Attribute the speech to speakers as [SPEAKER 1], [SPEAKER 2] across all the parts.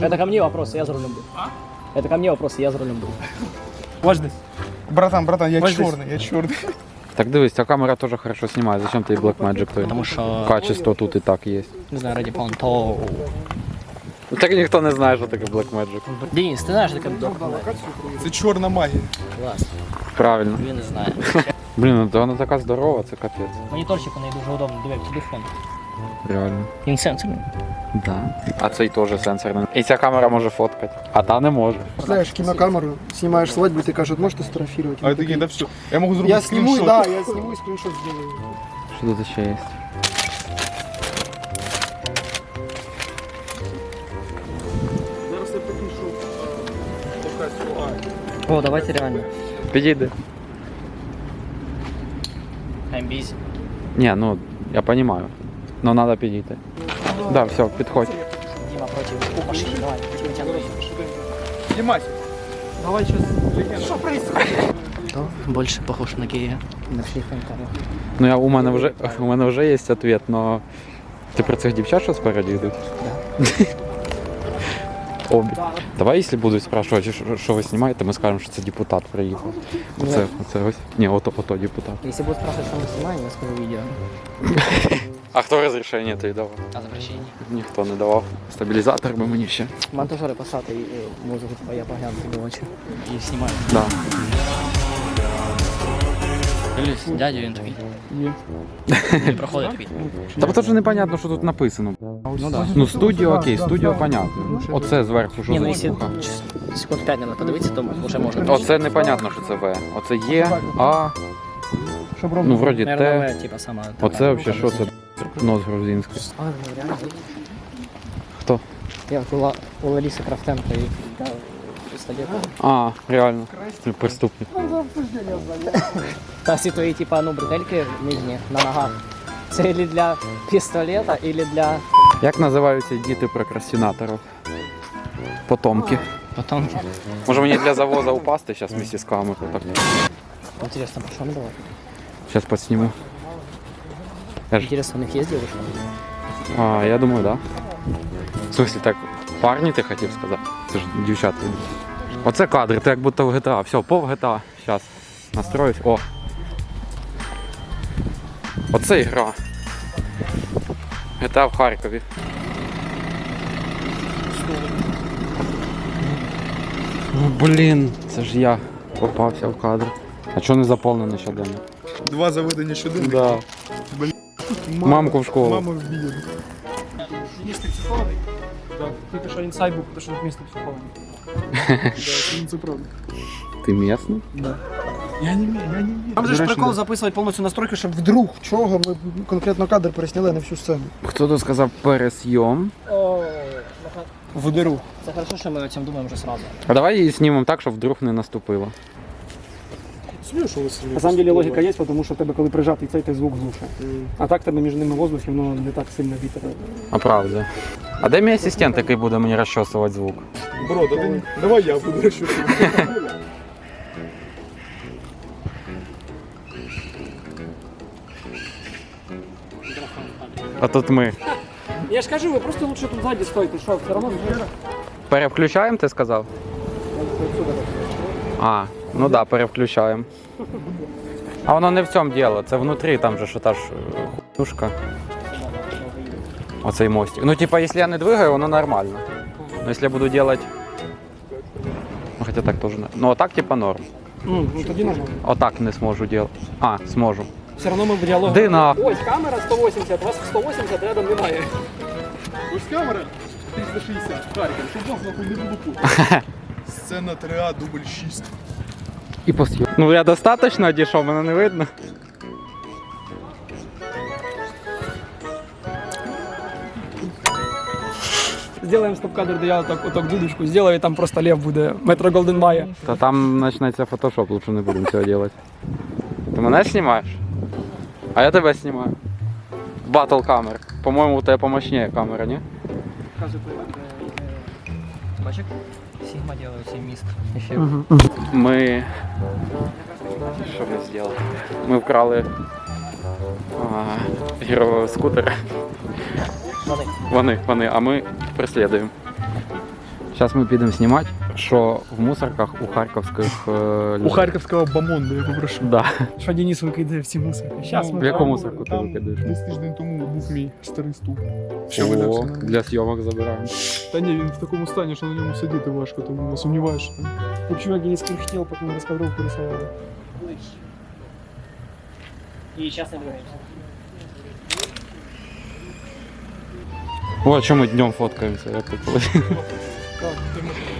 [SPEAKER 1] Это ко мне вопросы, я за рулем был. Это ко мне вопросы, я за рулем был.
[SPEAKER 2] Важность.
[SPEAKER 3] Братан, братан, я
[SPEAKER 2] Ось десь.
[SPEAKER 3] чорний, я чорний.
[SPEAKER 4] Так дивись, ця камера теж хорошо знімає. Зачем ти Blackmagic той?
[SPEAKER 1] Потому что,
[SPEAKER 4] Качество тут і так є.
[SPEAKER 1] не знаю, ради понто.
[SPEAKER 4] Ну так ніхто не знає, що таке Blackmagic.
[SPEAKER 1] Денис, ты знаешь, таке документ?
[SPEAKER 3] Це чорна магія.
[SPEAKER 1] Клас.
[SPEAKER 4] Правильно.
[SPEAKER 1] Я не знаю.
[SPEAKER 4] Блін, ну то вона така здорова, це капець.
[SPEAKER 1] Моніторчик у неї дуже удобно, диви, як телефон.
[SPEAKER 4] Реально.
[SPEAKER 1] Він сенсорний.
[SPEAKER 4] Да. А цей теж сенсорний. І ця камера може фоткати, а та не може.
[SPEAKER 5] Представляешь, кинокамеру, снимаешь свадьбу, тебе кажут, можешь сфотографировать?
[SPEAKER 3] А я такий, да все. Я можу зробити
[SPEAKER 5] Я сниму,
[SPEAKER 3] скріншот.
[SPEAKER 5] да, я сниму и скриншот сделаю.
[SPEAKER 4] Що тут ще є?
[SPEAKER 3] Зараз я покиншу.
[SPEAKER 1] О, давайте реально.
[SPEAKER 4] Підійди.
[SPEAKER 1] I'm busy.
[SPEAKER 4] Ні, ну я розумію. Ну треба підійти. Да, все, підходь.
[SPEAKER 1] Дима против машины, давай. Я тебя научу.
[SPEAKER 3] Знімай.
[SPEAKER 2] Давай сейчас.
[SPEAKER 3] Що происходит?
[SPEAKER 1] Кто больше похож на гея? Напиши в комментариях.
[SPEAKER 4] Ну я у мене вже у мене вже є відповідь, но ти про цих дівчат, що спереді йдуть? Обі. Давай, якщо будуть спрашувати, що, що ви знімаєте, ми скажемо, що це депутат приїхав. Оце, оце ось. Ні, ото, ото депутат.
[SPEAKER 1] Если будут спрашивать, что мы снимаем, я скажу видео.
[SPEAKER 4] А хто розрішення тобі давав?
[SPEAKER 1] А запрещение?
[SPEAKER 4] Ніхто не давав. Стабілізатор би мені ще.
[SPEAKER 1] Монтажеры посадки и музыку типа я погляну тебе в очі. І знімаю.
[SPEAKER 4] Да.
[SPEAKER 1] Дивлюсь, дядю він такий. Не проходить такий.
[SPEAKER 4] Та бо то ж непонятно, що тут написано.
[SPEAKER 1] Ну да.
[SPEAKER 4] Ну, студіо окей, студіо понятно. Оце зверху, що
[SPEAKER 1] Ні,
[SPEAKER 4] за
[SPEAKER 1] ну якщо
[SPEAKER 4] штука.
[SPEAKER 1] секунд 5 треба подивитися, то вже можна.
[SPEAKER 4] Оце непонятно, що це В. Оце Є, А,
[SPEAKER 5] ровно.
[SPEAKER 4] ну вроді Т.
[SPEAKER 1] нове, типа сама.
[SPEAKER 4] Оце взагалі що це? Нос грузинський.
[SPEAKER 1] А, ну реально.
[SPEAKER 4] Хто?
[SPEAKER 1] Я от у, Ла- у Лариси Крафтенко і пістолет.
[SPEAKER 4] А, реально. Преступник.
[SPEAKER 1] Та всі твої, типа, ну, бретельки нижні на ногах. Це или для пістолета, или для
[SPEAKER 4] Як називаються діти прокрастинаторів? Потомки.
[SPEAKER 1] потомки.
[SPEAKER 4] Може мені для завоза упасти зараз вместе з камерою? Так.
[SPEAKER 1] Интересно, що ми давай?
[SPEAKER 4] Зараз підсніму. Я ж...
[SPEAKER 1] Интересно, у них є девушка?
[SPEAKER 4] А, я думаю, да. В смысле, так, парні ти хотів сказати? Це ж дівчата. Оце кадри, це як будто в GTA. Все, пов GTA. Зараз. Настроюсь. О. Оце ігра. GTA в Харкові. Ну, блін, це ж я попався в кадр. А чого не заповнено щоденно?
[SPEAKER 3] Два заведення щоденно.
[SPEAKER 4] Да. Мамку в школу.
[SPEAKER 3] Мама вб'є.
[SPEAKER 2] Місце психологи. Да. Тільки що інсайд був, тому що тут місце психологи.
[SPEAKER 3] Це правда.
[SPEAKER 4] Ти місний?
[SPEAKER 3] Я не вмію, я не вмію.
[SPEAKER 2] Там же ж
[SPEAKER 5] До речі,
[SPEAKER 2] прикол
[SPEAKER 5] да.
[SPEAKER 2] записувати повністю настройки, щоб
[SPEAKER 5] Вдруг чого ми конкретно кадр пересняли на всю сцену.
[SPEAKER 4] Хто тут сказав пересйом?
[SPEAKER 2] в диру.
[SPEAKER 1] Це хорошо, що ми о цьому думаємо вже сразу.
[SPEAKER 4] А давай її знімемо так, щоб вдруг не наступило.
[SPEAKER 5] На самом деле логіка є, тому що в тебе, коли прижатий цей, той звук глуше. А так в тебе між ними воздух, і воно не так сильно вітер.
[SPEAKER 4] А правда. А де мій асистент, який буде мені розчосувати звук?
[SPEAKER 3] Бро, да ти... давай я буду що
[SPEAKER 4] А тут ми.
[SPEAKER 2] Я ж кажу, ви просто лучше тут ззаді стойте, що, все одно
[SPEAKER 4] Перевключаємо, ти сказав? А, ну так, да, перевключаємо. А воно не в цьому діло, це внутрі, там же що та ж е, хуйнушка. Оцей мостик. Ну, типа, якщо я не двигаю, воно нормально. Ну, якщо я буду делать. Ну, хоча так теж не. Ну, отак, типа, норм.
[SPEAKER 5] Ну, ну тоді нормально.
[SPEAKER 4] Отак не зможу делать. А, зможу.
[SPEAKER 2] Все одно ми в діалогу.
[SPEAKER 4] Ди на.
[SPEAKER 2] Ось камера 180, у вас 180 рядом немає.
[SPEAKER 3] Ось камера 360, Харків, щоб вас нахуй не було. Сцена 3А, дубль 6.
[SPEAKER 4] І пос'ю. Ну я достатньо одійшов, мене не видно.
[SPEAKER 2] Зробимо стоп-кадр, де я отак, отак дудочку зроблю, і там просто лев буде. Метро Голден Майя.
[SPEAKER 4] Та там почнеться фотошоп, лучше не будемо цього робити. Ти мене знімаєш? А я тебе знімаю. Батл камер. По-моєму, у тебе помощніше камера, ні?
[SPEAKER 1] Бачик? Сігма делає цей міст.
[SPEAKER 4] Ми Що ми зробили? Ми вкрали а, гіроскутер.
[SPEAKER 1] Вони.
[SPEAKER 4] Вони, вони, а ми преслідуємо. Зараз ми підемо знімати, що в мусорках у харківських. е,
[SPEAKER 3] У
[SPEAKER 4] людей.
[SPEAKER 3] харківського бомонда, я попрошу.
[SPEAKER 4] Да.
[SPEAKER 5] Що Денис викидає всі мусорки. Щас
[SPEAKER 4] В
[SPEAKER 5] ми
[SPEAKER 4] якому
[SPEAKER 3] Там-
[SPEAKER 4] мусорку ти
[SPEAKER 3] там
[SPEAKER 4] викидаєш?
[SPEAKER 3] Десь тиждень тому був мій старий стул. Що
[SPEAKER 4] О,
[SPEAKER 3] на-
[SPEAKER 4] для зйомок забираємо.
[SPEAKER 3] Та ні, він в такому стані, що на ньому сидіти важко, тому я сумніваюся, що там.
[SPEAKER 5] Тут чувак Денис кряхтел, потім розкадровку рисували.
[SPEAKER 1] І зараз не виграємося.
[SPEAKER 4] О, чому ми днем фоткаємося, як тут.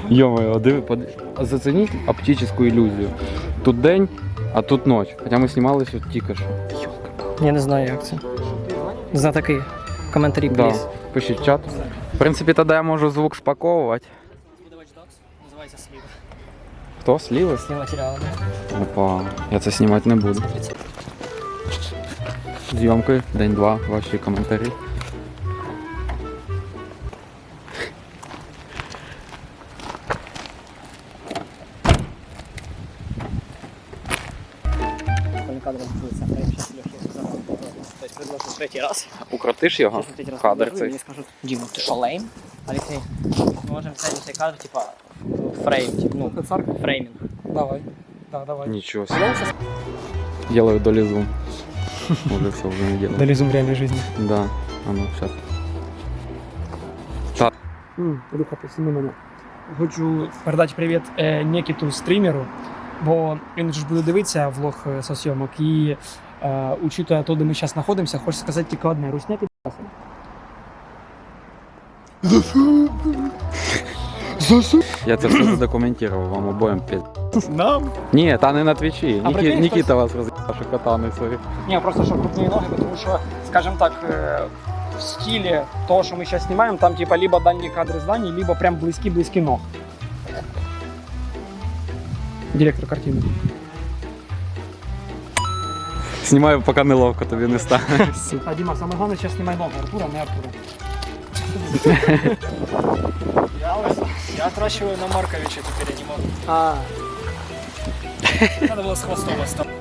[SPEAKER 4] Йо-моє, диви, под... зацініть оптичну ілюзію. Тут день, а тут ніч. Хоча ми знімалися от тільки що.
[SPEAKER 1] Я не знаю, як це. За такий коментарі,
[SPEAKER 4] Да.
[SPEAKER 1] пліз.
[SPEAKER 4] Пишіть в чат. В принципі, тоді я можу звук спаковувати.
[SPEAKER 1] Називається Слів.
[SPEAKER 4] Хто? Сліва?
[SPEAKER 1] З матеріалами.
[SPEAKER 4] Опа, я це знімати не буду. Зйомки, день-два, ваші коментарі.
[SPEAKER 1] По кадрам дивиться. Я зараз. Тобто предложу третій раз.
[SPEAKER 4] Укротиш його?
[SPEAKER 1] Сейчас третій раз
[SPEAKER 4] Кадр цей.
[SPEAKER 1] мені скажуть, Діма, ти що, лейм? Алексей, ми можемо взяти цей кадр, типа, фрейм, типа, ну,
[SPEAKER 5] Царка?
[SPEAKER 1] фреймінг.
[SPEAKER 5] Давай. Да, давай.
[SPEAKER 4] Нічого себе. Делаю долізу. Уже все, вже не делаю.
[SPEAKER 5] Долізум реальної житті.
[SPEAKER 4] Да. А ну, сейчас.
[SPEAKER 5] Илюха, посіни мене. Хочу передати привіт е, Нікіту стрімеру, бо він же ж буде дивитися влог е, со і е, учитуя то, де ми зараз знаходимося, хочу сказати тільки одне. Русня підпаси.
[SPEAKER 4] Я це все задокументував вам обоєм під.
[SPEAKER 3] Нам?
[SPEAKER 4] Ні, та не на твічі.
[SPEAKER 5] А
[SPEAKER 4] Нікі,
[SPEAKER 5] прикинь,
[SPEAKER 4] Нікіта вас роз'їбав, що катани свої.
[SPEAKER 5] Ні, просто що крупні ноги, тому що, скажімо так, е, в стилі того, що ми зараз знімаємо, там типа либо дальні кадри здані, либо прям близькі-близькі ног. Директор картини.
[SPEAKER 4] Знімаю, поки неловко тобі не стане.
[SPEAKER 5] А Діма, саме головне, зараз знімай ноги Артура, не Артура.
[SPEAKER 1] Я, я отращиваю на Марковича теперь, я не могу.
[SPEAKER 5] А,
[SPEAKER 1] Надо было с хвостом оставить.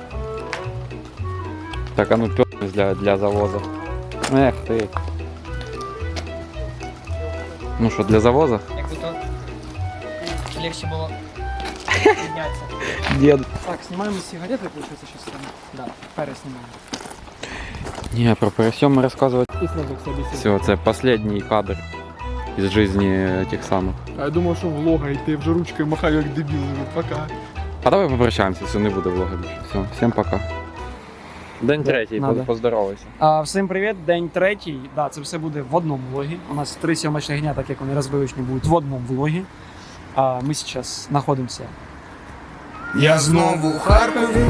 [SPEAKER 4] Так, а ну пёрнись для, для завоза. Ех ти. Ну що, для завоза?
[SPEAKER 1] Как будто легче было
[SPEAKER 4] Дід.
[SPEAKER 5] так, знімаємо сигарети, получается, сейчас там.
[SPEAKER 1] Да.
[SPEAKER 5] Переснімаємо.
[SPEAKER 4] Ні, про пересьом ми розказувати.
[SPEAKER 5] Сразу к собі
[SPEAKER 4] Все, це останній кадр із житті тих самих.
[SPEAKER 3] А я думав, що влога йти вже ручкою махаю як дебіл. Пока.
[SPEAKER 4] А давай попрощаємося, все, не буде влога більше. Все, всім пока. День третій,
[SPEAKER 5] Надо.
[SPEAKER 4] поздоровайся.
[SPEAKER 5] А, всім привіт, день третій. Да, це все буде в одному влогі. У нас три сьомочних дня, так як вони розбивочні, будуть в одному влогі. А ми зараз знаходимося.
[SPEAKER 3] Я знову у Харкові.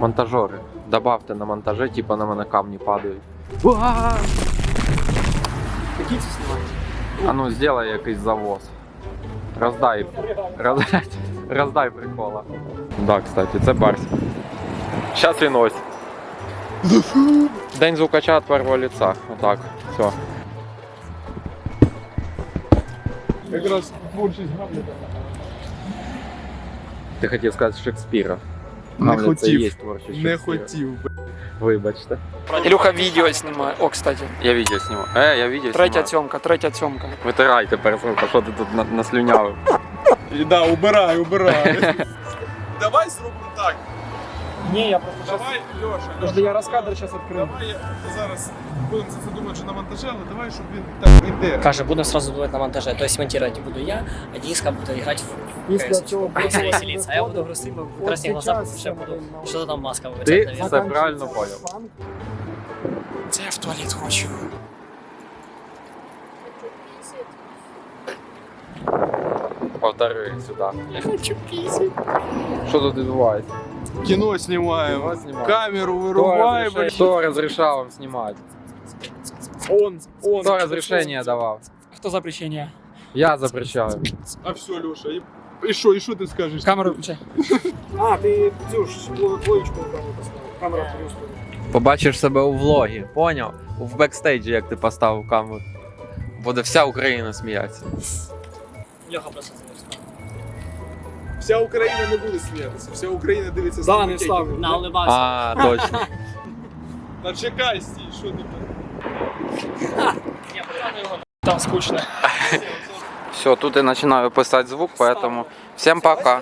[SPEAKER 4] Монтажери. Добавте на монтаже, типа на мене камні падають.
[SPEAKER 5] Які це знімають?
[SPEAKER 4] А ну сделай якийсь завоз. Роздай. Роздай, роздай прикола. Да, кстати, це Барсі. Щас він ось. День звукача від першого лица. Отак. Все.
[SPEAKER 3] Якраз творчість Гамлета.
[SPEAKER 4] Ти хотів сказати Шекспіра.
[SPEAKER 3] Не
[SPEAKER 4] це і
[SPEAKER 3] хотів.
[SPEAKER 4] є творчість
[SPEAKER 3] Не
[SPEAKER 4] Шекспіра.
[SPEAKER 3] хотів.
[SPEAKER 4] Вибачте.
[SPEAKER 5] Ілюха відео знімає. О, кстати.
[SPEAKER 4] Я відео знімаю. Е, я відео
[SPEAKER 5] Третя
[SPEAKER 4] знімаю.
[SPEAKER 5] цьомка, третя цьомка.
[SPEAKER 4] Витирай тепер, сука, що ти тут на- наслюнявив.
[SPEAKER 3] І да, убирай, убирай. Давай зробимо так.
[SPEAKER 5] Ні, я просто зараз.
[SPEAKER 3] Давай,
[SPEAKER 5] Подожди, я розкадр зараз відкрию.
[SPEAKER 3] Давай я зараз будемо це все думати, що на монтажі, але давай, щоб він так іде.
[SPEAKER 1] Каже, будем сразу думать на монтаже. То есть монтировать буду я, а Дениска будет играть в
[SPEAKER 5] Після цього
[SPEAKER 1] Просто
[SPEAKER 5] буде-
[SPEAKER 1] веселиться. А я буду грустить, в ще буду. Що там маска
[SPEAKER 4] Ти
[SPEAKER 1] вивчати, наверное.
[SPEAKER 4] все правильно поняв.
[SPEAKER 5] Це я в туалет хочу.
[SPEAKER 4] Повтори сюди. Я хочу пісі. Що тут відбувається?
[SPEAKER 3] Знімаємо.
[SPEAKER 4] Кіно знімаємо.
[SPEAKER 3] Камеру
[SPEAKER 4] Хто
[SPEAKER 3] вирубаємо.
[SPEAKER 4] розрішає- Хто розрішав вам знімати?
[SPEAKER 3] Он, он.
[SPEAKER 4] Хто розрішення давав?
[SPEAKER 5] Хто запрещення?
[SPEAKER 4] Я запрещаю.
[SPEAKER 3] А все, Льоша, і, і що, і що ти скажеш?
[SPEAKER 5] Камеру включай. А, ти цю ж двоєчку камеру поставив. Камера плюс.
[SPEAKER 4] Побачиш себе у влогі, поняв? В бекстейджі, як ти поставив камеру. Буде вся Україна сміятися.
[SPEAKER 1] Просто замерз.
[SPEAKER 3] Вся Україна не буде сміятися, вся Україна дивиться
[SPEAKER 2] Да, не
[SPEAKER 3] Кекіна.
[SPEAKER 2] На
[SPEAKER 1] Наливався.
[SPEAKER 4] А, точно.
[SPEAKER 3] Та чекай, стій, що ти? Там
[SPEAKER 2] скучно.
[SPEAKER 4] Все, тут я починаю писати звук, поэтому всем пока.